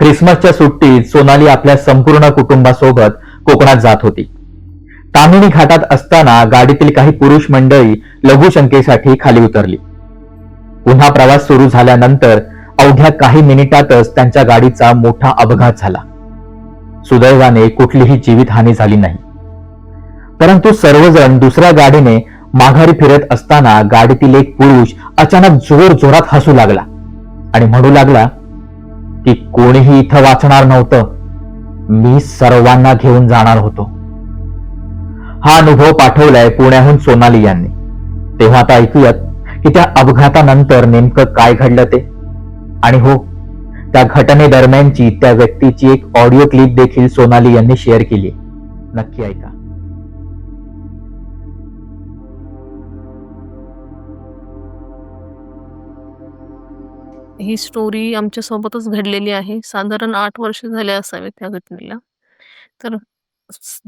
ख्रिसमसच्या सुट्टीत सोनाली आपल्या संपूर्ण कुटुंबासोबत कोकणात जात होती. तामिणी घाटात असताना गाडीतील काही पुरुष मंडळी लघुशंकेसाठी खाली उतरली. पुन्हा प्रवास सुरू झाल्यानंतर अवघ्या काही मिनिटातच त्यांच्या गाडीचा मोठा अपघात झाला. सुदैवाने कुठलीही जीवितहानी झाली नाही. परंतु सर्वजण दुसऱ्या गाडीने माघारी फिरत असताना गाडीतील एक पुरुष अचानक जोर जोरात हसू लागला आणि म्हणू लागला की कोणीही इथं वाचणार नव्हतं. मी सर्वांना घेऊन जाणार होतो. हा अनुभव पाठवलाय पुण्याहून सोनाली यांनी. तेव्हा आता ऐकूयात की त्या अपघातानंतर नेमकं काय घडलं ते. आणि हो त्या घटनेदरम्यानची त्या व्यक्तीची एक ऑडिओ क्लिप देखील सोनाली यांनी शेअर केली नक्की ऐका. ही स्टोरी आमच्यासोबतच घडलेली आहे. साधारण आठ वर्ष झाले असावेत त्या घटनेला. तर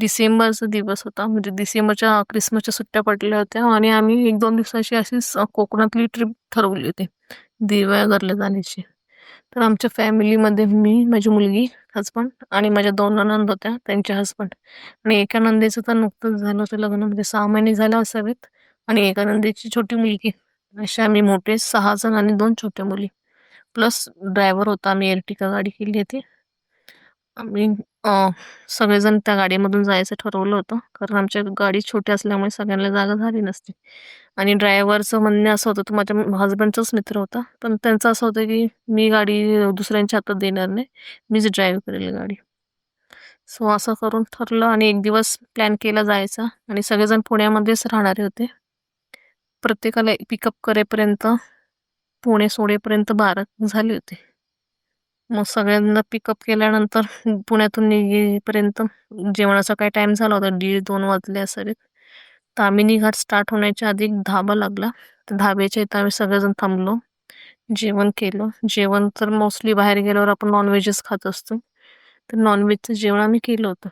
डिसेंबरचा दिवस होता. म्हणजे डिसेंबरच्या क्रिसमसच्या सुट्ट्या पडल्या होत्या आणि आम्ही 1-2 दिवसाची अशीच कोकणातली ट्रिप ठरवली होती. दिव्यागरला जाण्याची. तर आमच्या फॅमिलीमध्ये मी, माझी मुलगी, हसबंड आणि माझ्या 2 नणंद होत्या, त्यांचे हसबंड आणि एका नंदेचं तर नुकतंच झालं होतं लग्न म्हणजे सहा महिने झाले असावेत आणि एका नंदेची छोटी मुलगी. अशा आम्ही मोठे सहा जण आणि दोन छोट्या मुली. प्लस ड्रायव्हर होता. आम्ही एर्टिगा गाडी केली होती. आम्ही सगळेजण त्या गाडीमधून जायचं ठरवलं होतं. कारण आमच्या गाडी छोटी असल्यामुळे सगळ्यांना जागा झाली नसती. आणि ड्रायव्हरचं म्हणणं असं होतं, तो माझ्या हजबंडचाच मित्र होता. पण त्यांचं असं होतं, की मी गाडी दुसऱ्यांच्या हातात देणार नाही. मीच ड्राईव्ह करेल गाडी. सो असं करून ठरलं आणि एक दिवस प्लॅन केला जायचा आणि सगळेजण पुण्यामध्येच राहणारे होते. प्रत्येकाला पिकअप करेपर्यंत पुणे सोडेपर्यंत 12 झाले होते. मग सगळ्यांना पिकअप केल्यानंतर पुण्यातून निघेपर्यंत जेवणाचा काही टाईम झाला होता. दीड दोन वाजले असेल तामिनी घाट स्टार्ट होण्याच्या आधी एक धाबा लागला. तर धाब्याच्या इथं आम्ही सगळेजण थांबलो. जेवण केलं. जेवण तर मोस्टली बाहेर गेल्यावर आपण नॉनव्हेजच खात असतो. तर नॉनव्हेजचं जेवण आम्ही केलं होतं.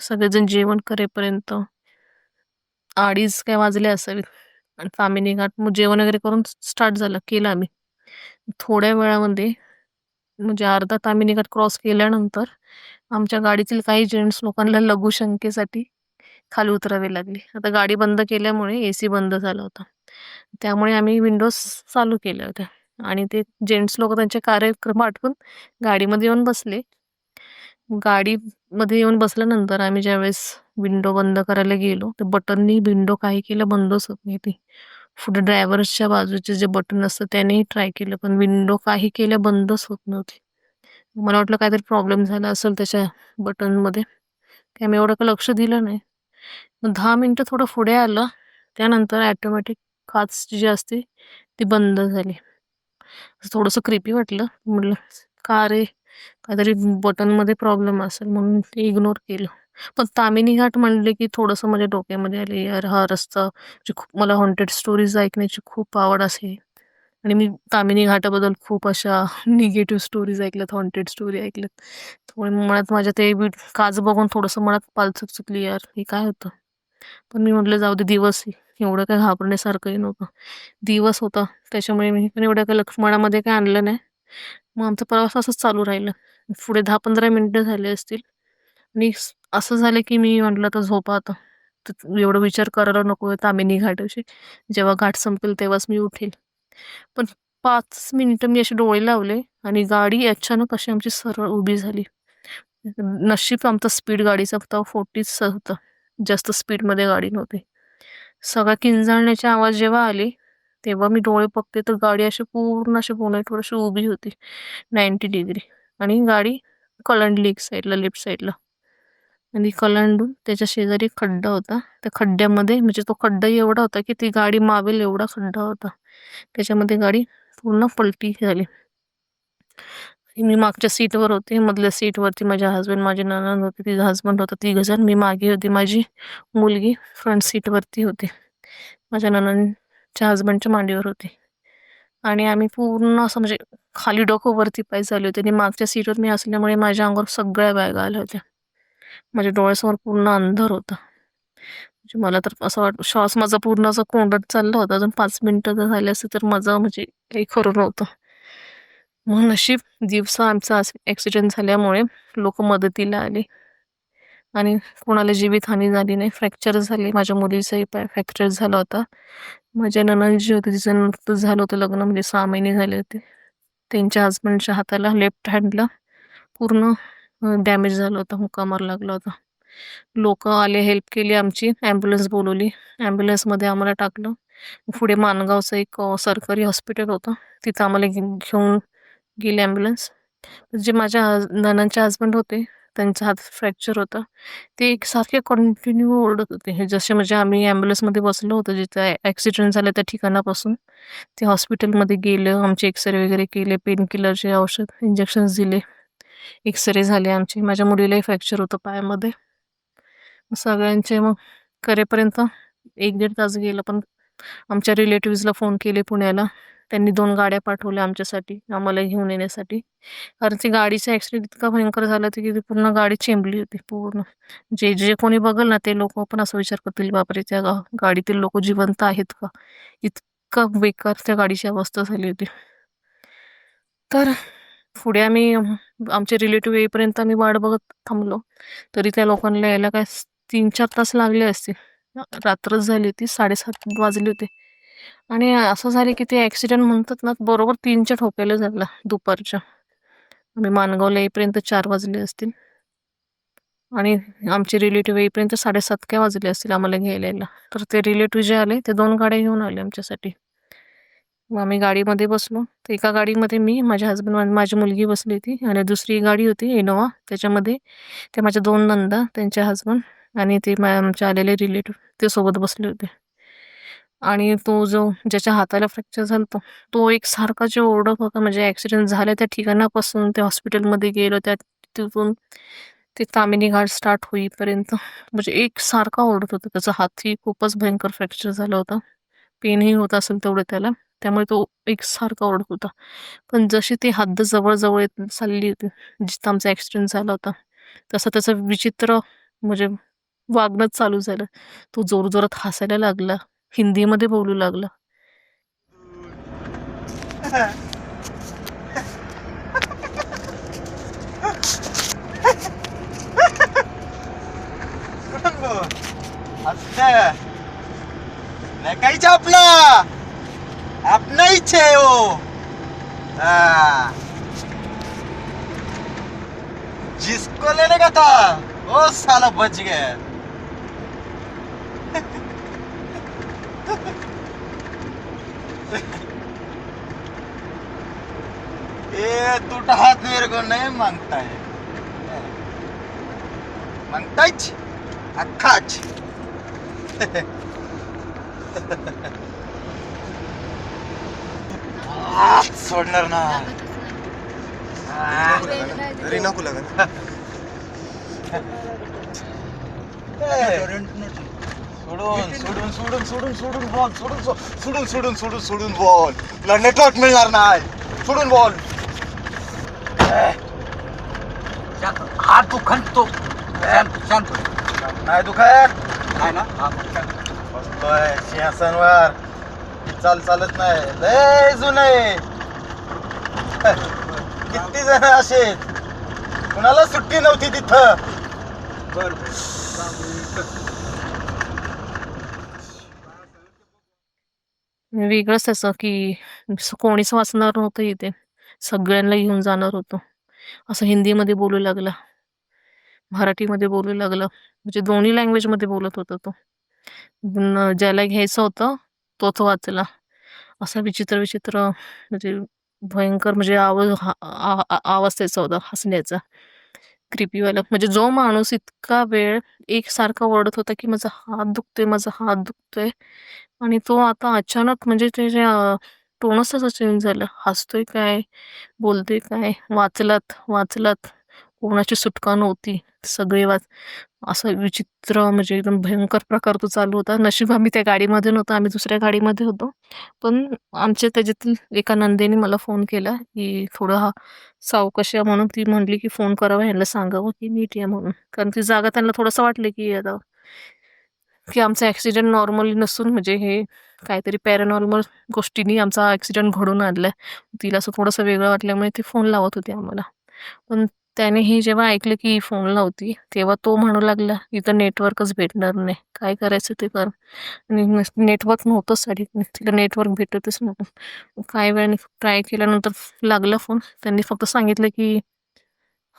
सगळेजण जेवण करेपर्यंत अडीच काय वाजले असावेत. आणि तामिनी घाट मग जेवण वगैरे करून स्टार्ट झालं. केलं आम्ही. थोड्या वेळामध्ये म्हणजे अर्धा तामिनी घाट क्रॉस केल्यानंतर आमच्या गाडीतील काही जेंट्स लोकांना लघुशंकेसाठी खाली उतरावे लागले. आता गाडी बंद केल्यामुळे ए सी बंद झाला होता. त्यामुळे आम्ही विंडोज चालू केल्या होत्या आणि ते जेंट्स लोक त्यांचे कार्यक्रम आटपून गाडीमध्ये येऊन बसले. गाडीमध्ये येऊन बसल्यानंतर आम्ही ज्यावेळेस विंडो बंद करायला गेलो, तर बटननी विंडो काही केलं बंदच होत नाही ती. पुढे ड्रायव्हर्सच्या बाजूचे जे बटन असतं त्यानेही ट्राय केलं, पण विंडो काही केल्या बंदच होत नव्हती. मला वाटलं काहीतरी प्रॉब्लेम झाला असेल त्याच्या बटनमध्ये. काही आम्ही एवढं काही लक्ष दिलं नाही. मग दहा मिनटं थोडं पुढे आलं. त्यानंतर ॲटोमॅटिक काच जी असते ती बंद झाली. थोडंसं क्रिपी वाटलं. म्हटलं का रे? काहीतरी बटनमध्ये प्रॉब्लेम असेल म्हणून ते इग्नोर केलं. पण तामिनी घाट म्हणले, की थोडंसं माझ्या डोक्यामध्ये आले यार हा रस्ता म्हणजे खूप मला हॉन्टेड स्टोरीज ऐकण्याची खूप आवड असे आणि मी तामिनी घाटाबद्दल खूप अशा निगेटिव्ह स्टोरीज ऐकल्यात, हॉन्टेड स्टोरी ऐकल्यात. त्यामुळे मनात माझ्या ते बी काज बघून थोडंसं मनात पालचक चुकली यार हे काय होतं? पण मी म्हटलं जाऊ दे दिवस एवढं काही घाबरण्यासारखंही नव्हतं. दिवस होता त्याच्यामुळे मी पण एवढं काही लक्ष मनामध्ये काही आणलं नाही. मग आमचा प्रवास असंच चालू राहिला. पुढे 10-15 मिनिटं झाले असतील आणि असं झालं, की मी म्हटलं आता झोपा आता. तर विचार करायला नको तामिनी घाटाविषयी. जेव्हा घाट संपेल तेव्हाच मी उठेल. पण पाच मिनिटं मी असे डोळे लावले आणि गाडी अचानक अशी आमची सरळ उभी झाली. नशीब आमचा स्पीड गाडीचा फक्त 40च होता. जास्त स्पीडमध्ये गाडी नव्हती. सगळा किंजाळण्याचे आवाज जेव्हा आले, तेव्हा मी डोळे बघते तर गाडी अशी पूर्ण अशी बोनेटवर अशी उभी होती 90 डिग्री आणि गाडी कलंडली एक साईडला, लेफ्ट साईडला आणि कलंडून त्याच्या शेजारी एक खड्डा होता. त्या खड्ड्यामध्ये म्हणजे तो खड्डाही एवढा होता, की ती गाडी मावेल एवढा खड्डा होता. त्याच्यामध्ये गाडी पूर्ण पलटी झाली. मी मागच्या सीटवर होते. मधल्या सीटवरती माझे हजबंड माझे ननंद होती, तिचा हसबंड होता. ती गजन मी मागे होती. माझी मुलगी फ्रंट सीटवरती होती. माझ्या ननंदच्या हजबंडच्या मांडीवर होती. आणि आम्ही पूर्ण असं म्हणजे खाली डोकं वरती पाय झाले होते आणि मागच्या सीटवर मी असल्यामुळे माझ्या अंगावर सगळ्या बॅगा आल्या होत्या. माझ्या डोळ्यासमोर पूर्ण अंधार होता. म्हणजे मला तर असं वाट श्वास माझा पूर्ण असा कोंडत चालला होता. अजून पाच मिनटं जर झाले असते तर माझं म्हणजे काही खरं नव्हतं. मग नशीब दिवसा आमचा ॲक्सिडेंट झाल्यामुळे लोक मदतीला आले आणि कोणाला जीवितहानी झाली नाही फ्रॅक्चर झाले माझ्या मुलीचाही पाय फ्रॅक्चर झाला होता माझ्या ननंद जी होती तिचं नुकतंच झालं होतं लग्न म्हणजे सहा महिने झाले होते त्यांच्या हजबंडच्या हाताला लेफ्ट हँडला पूर्ण डॅमेज झालं होतं मुकामार मार लागला होता. लोक आले हेल्प केली आमची ॲम्ब्युलन्स बोलवली. ॲम्ब्युलन्समध्ये आम्हाला टाकलं. पुढे मानगावचं एक सरकारी हॉस्पिटल होतं. तिथं आम्हाला घेऊन गेली ॲम्ब्युलन्स जे माझ्या नानांचे हजबंड होते त्यांचा हात फ्रॅक्चर होता. ते एक सारखे कंटिन्यू ओरडत होते. हे जसे म्हणजे आम्ही ॲम्ब्युलन्समध्ये बसलो होतो जिथं ॲक्सिडेंट झालं त्या ठिकाणापासून. ते हॉस्पिटलमध्ये गेलं आमचे एक्सरे वगैरे केले पेन किलरचे औषध इंजेक्शन्स दिले. एक्सरे झाले आमचे. माझ्या मुलीलाही फ्रॅक्चर होतं पायामध्ये. सगळ्यांचे मग करेपर्यंत एक दीड तास गेलं. पण आमच्या रिलेटिव्हजला फोन केले पुण्याला. त्यांनी दोन गाड्या पाठवल्या आमच्यासाठी आम्हाला घेऊन येण्यासाठी. कारण ती गाडीचा ॲक्सिडेंट इतका भयंकर झाला होता की ती पूर्ण गाडी चेंबली होती पूर्ण. जे जे कोणी बघल ना ते लोक पण असं विचार करतील बापरे त्या गा गाडीतील लोक जिवंत आहेत का? इतका बेकार त्या गाडीची अवस्था झाली होती. तर पुढे आम्ही आमचे रिलेटिव्ह येईपर्यंत आम्ही वाट बघत थांबलो. तरी त्या लोकांना यायला काय तीन चार तास लागले असते रात्रच झाली होती साडेसात वाजले होते. आणि असं झाले की ते ॲक्सिडेंट म्हणतात ना बरोबर तीनच्या ठोक्याला झाला दुपारच्या. आम्ही मानगावला येईपर्यंत चार वाजले असतील. आणि आमचे रिलेटिव्ह येईपर्यंत साडेसात काय वाजले असतील आम्हाला घ्यायला यायला. तर ते रिलेटिव्ह जे आले ते दोन गाड्या घेऊन आले आमच्यासाठी. मग आम्ही गाडीमध्ये बसलो. तर एका गाडीमध्ये मी माझ्या हजबंड माझी मुलगी बसली होती आणि दुसरी गाडी होती इनोवा त्याच्यामध्ये ते माझ्या दोन नंदा त्यांचे हजबंड आणि ते मा आमचे आलेले रिलेटिव्ह ते सोबत बसले होते. आणि तो जो ज्याच्या हाताला फ्रॅक्चर झालं तो तो एक सारखा जे ओरडत होता म्हणजे ॲक्सिडेंट झाला त्या ठिकाणापासून ते हॉस्पिटलमध्ये गेलो त्या तिथून ते तामिनी घाट स्टार्ट होईपर्यंत म्हणजे एक सारखा ओरडत होता. त्याचा हातही खूपच भयंकर फ्रॅक्चर झाला होता. पेनही होत असेल तेवढं त्याला. त्यामुळे तो एकसारखा ओरडत होता. पण जशी ती हद्द जवळजवळ येत चालली होती जिथं आमचा ॲक्सिडेंट झाला होता तसं त्याचं विचित्र म्हणजे वागणंच चालू झालं. तो जोरजोरात हसायला लागला हिंदीमध्ये बोलू लागला. अच्छा अपना अपना ही छे हो। वो जिसको लेने का था वो साला बच गया। ये टूटा हाथ मेरे को नहीं मांगता है। मांगता ही? अक्काच हात सोडणार ना. तरी नको लागत. सोडून सोडून सोडून सोडून सोडून बॉल सोडून सो- सोडून सोडून सोडून सोडून बॉल. तुला नेटवर्क मिळणार नाही. सोडून बॉल. हात दुखन तो. शांत नाही दुखायत आहे ना? बसतोय सिंहासनवर. चाल चालत नाही. लय जुने. किती जण असे? कुणाला सुट्टी नव्हती तिथं? बर वेगळंच त्याचं की कोणीच वाचणार नव्हतं इथे. सगळ्यांना घेऊन जाणार होतो. असं हिंदीमध्ये बोलू लागला. मराठीमध्ये बोलू लागला. म्हणजे दोन्ही लँग्वेजमध्ये बोलत होता तो. ज्याला घ्यायचं होतं तोच वाचला. असा विचित्र विचित्र म्हणजे भयंकर म्हणजे आवाज हा- आ- आवाज त्याचा होता हसण्याचा. क्रिपीवाला म्हणजे जो माणूस इतका वेळ एकसारखा ओरडत होता की माझा हात दुखतोय माझा हात दुखतोय. आणि तो आता अचानक म्हणजे त्याच्या टोनच चेंज झालं. हसतोय काय? बोलतोय काय? वाचलात वाचलात. कोणाची सुटका नव्हती. सगळे वाच असं विचित्र म्हणजे एकदम भयंकर प्रकार तो चालू होता. नशीब आम्ही त्या गाडीमध्ये नव्हतो आम्ही दुसऱ्या गाडीमध्ये होतो. पण आमच्या त्याच्यातील एका नंदेने मला फोन केला की थोडं हा सावकाश या म्हणून ती म्हणली की फोन करावा ह्यांना सांगावं की नीट या म्हणून. कारण ती जागा त्यांना थोडंसं वाटलं की आता की आमचा ॲक्सिडेंट नॉर्मली नसून म्हणजे हे काहीतरी पॅरानॉर्मल गोष्टींनी आमचा ॲक्सिडेंट घडून आणला तिला असं थोडंसं वेगळं वाटल्यामुळे ती फोन लावत होती आम्हाला. पण त्याने ही जेव्हा ऐकलं की ही फोन लावती तेव्हा तो म्हणू लागला इथं नेटवर्कच भेटणार नाही. काय करायचं ते कर आणि नेटवर्क नव्हतं साडीत तिला नेटवर्क भेटतच नव्हतं. काही वेळाने ट्राय केल्यानंतर लागला फोन त्यांनी फक्त सांगितलं की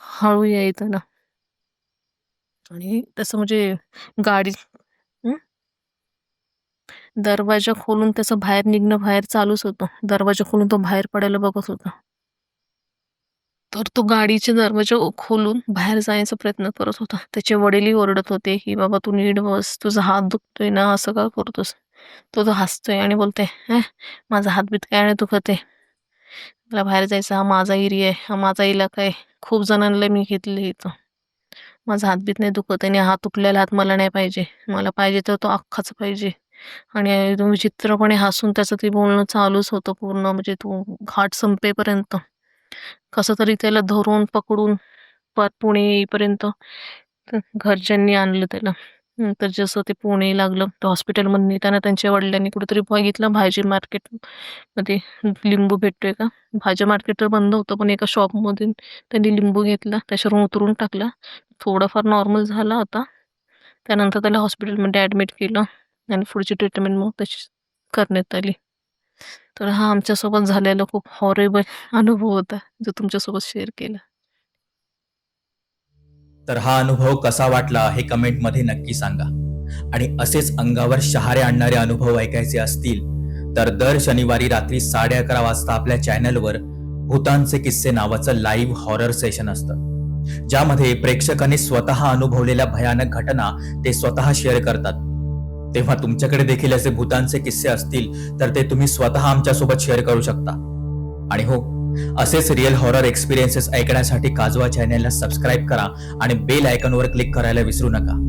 हळू या इथं ना. आणि तसं म्हणजे गाडी दरवाजा खोलून त्याचं बाहेर निघणं बाहेर चालूच होतं. दरवाजा खोलून तो बाहेर पडायला बघत होता. तर तो गाडीचे दरवाजा खोलून बाहेर जायचा प्रयत्न करत होता. त्याचे वडीलही ओरडत होते की बाबा तू नीट बस. तुझा हात दुखतोय ना? असं का करतोस? तो तो हसतोय आणि बोलते "हं, माझा हात बीत काय नाही दुखत आहे. मला बाहेर जायचं हा माझा एरिया आहे. हा माझा इलाका आहे. खूप जणांना मी घेतले इथं. माझा हातबीत नाही दुखत आणि हा तुटलेला हात मला नाही पाहिजे. मला पाहिजे तर तो अख्खाच पाहिजे. आणि विचित्रपणे हसून त्याचं ते बोलणं चालूच होतं पूर्ण. म्हणजे तू घाट संपेपर्यंत. कसं तरी त्याला धरून पकडून परत पुणे येईपर्यंत घरच्यांनी आणलं त्याला. नंतर जसं ते पुणे लागलं तर हॉस्पिटलमध्ये नेताना त्यांच्या वडिलांनी कुठेतरी बघितलं भाजी मार्केटमध्ये लिंबू भेटतोय का? भाज्या मार्केट तर बंद होतं पण एका शॉपमधून त्यांनी लिंबू घेतला त्याच्यावरून उतरून टाकला. थोडाफार नॉर्मल झाला होता. त्यानंतर त्याला हॉस्पिटलमध्ये ॲडमिट केलं आणि पुढची ट्रीटमेंट मग तशी करण्यात आली. तर हा आमच्यासोबत झालेला खूप हॉरेबल अनुभव होता जो तुमच्यासोबत शेअर केला. तर हा अनुभव कसा वाटला हे कमेंटमध्ये नक्की सांगा. आणि असेच अंगावर शहारे आणणारे अनुभव ऐकायचे असतील तर दर शनिवारी रात्री साडे अकरा वाजता आपल्या चॅनलवर भूतांचे किस्से नावाचं लाईव्ह हॉरर सेशन असतं. ज्यामध्ये प्रेक्षकांनी स्वतः अनुभवलेल्या भयानक घटना ते स्वतः शेअर करतात. तेव्हा तुमच्याकडे देखील असे भूतांचे किस्से असतील तर ते तुम्ही स्वतः आमच्यासोबत शेअर करू शकता. आणि हो असेच रिअल हॉरर एक्सपिरियन्सेस ऐकण्यासाठी काजवा चॅनेलला सबस्क्राईब करा आणि बेल आयकॉनवर क्लिक करायला विसरू नका.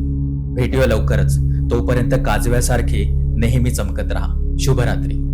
भेटूया लवकरच. तोपर्यंत काजव्यासारखे नेहमी चमकत राहा. शुभरात्री.